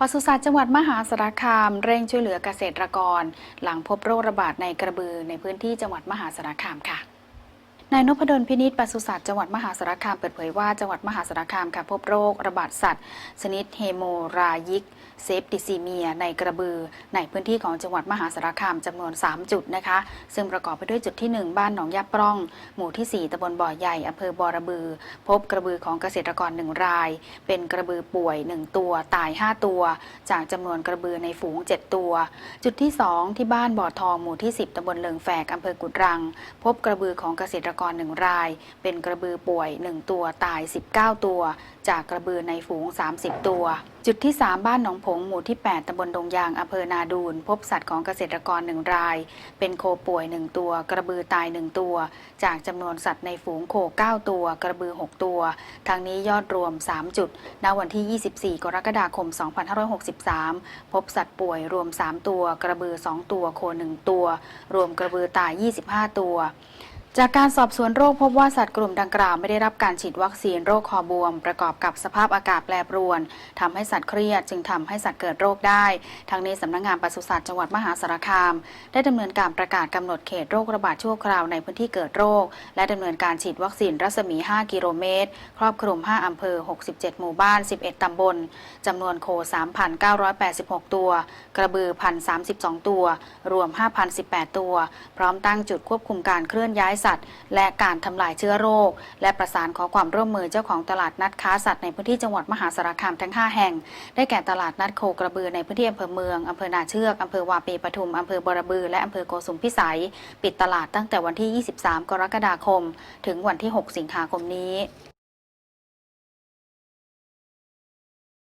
ปศุสัตว์จังหวัดมหาสารคามเร่งช่วยเหลือเกษตรกร หลังพบโรคระบาดในกระบือในพื้นที่จังหวัดมหาสารคามค่ะ นายนพดลพินิษปศุสัตว์จังหวัดมหาสารคามเปิดเผยว่าจังหวัดมหาสารคามค่ะพบโรคระบาดสัตว์ ชนิดเฮโมรายิกเซฟติซีเมีย ในกระบือ ในพื้นที่ของจังหวัดมหาสารคามจำนวน 3 จุดนะคะ ซึ่งประกอบไปด้วยจุดที่ 1 บ้านหนองยาปร่อง หมู่ที่ 4ตำบลบ่อใหญ่อำเภอบอระบือ พบกระบือของเกษตรกร 1 ราย เป็นกระบือป่วย 1 ตัวตาย 5 ตัว จากจำนวนกระบือในฝูง 7 ตัว จุดที่ 2 ที่บ้านบ่อทองหมู่ที่ 10ตำบลเลิงแฝกอำเภอกุดรัง พบกระบือของเกษตรกร 1 ราย เป็นกระบือป่วย 1 ตัวตาย 19 ตัว จากกระบือในฝูง 30 ตัว จุดที่ 3 บ้านหนองผงหมู่ที่ 8ตำบลดงยางอำเภอนาดูน พบสัตว์ของเกษตรกร 1 ราย เป็นโคป่วย 1 ตัว กระบือตาย 1 ตัว จากจำนวนสัตว์ในฝูงโค 9 ตัว กระบือ 6 ตัว ทางนี้ยอดรวม 3 จุดณวันที่ 24 กรกฎาคม 2563 พบสัตว์ป่วยรวม 3 ตัว กระบือ 2 ตัว โค 1 ตัว รวมกระบือตาย 25 ตัว จากการสอบสวนโรคพบว่าสัตว์กลุ่มดังกล่าวไม่ได้รับการฉีดวัคซีนโรคคอบวม ประกอบกับสภาพอากาศแปรปรวนทำให้สัตว์เครียดจึงทำให้สัตว์เกิดโรคได้ ทั้งนี้สำนักงงานปศุสัตว์จังหวัดมหาสารคาม ได้ดำเนินการประกาศกำหนดเขตโรคระบาดชั่วคราวในพื้นที่เกิดโรค และดำเนินการฉีดวัคซีนรัศมี 5 กิโลเมตร ครอบคลุม 5อำเภอ 67 หมู่บ้าน 11ตำบลจำนวนโค 3,986 ตัว กระบือ 1,032 ตัว รวม 5,018 ตัว พร้อมตั้งจุดควบคุมการเคลื่อนย้ายสัตว์ และการทำลายเชื้อโรค และประสานขอความร่วมมือเจ้าของตลาดนัดค้าสัตว์ในพื้นที่จังหวัดมหาสารคามทั้ง 5 แห่ง ได้แก่ตลาดนัดโคกระบือในพื้นที่อำเภอเมืองอำเภอนาเชือกอำเภอวาปีปทุมอำเภอบรบือ และอำเภอโกสุมพิสัย ปิดตลาดตั้งแต่วันที่ 23 กรกฎาคม ถึงวันที่ 6 สิงหาคมนี้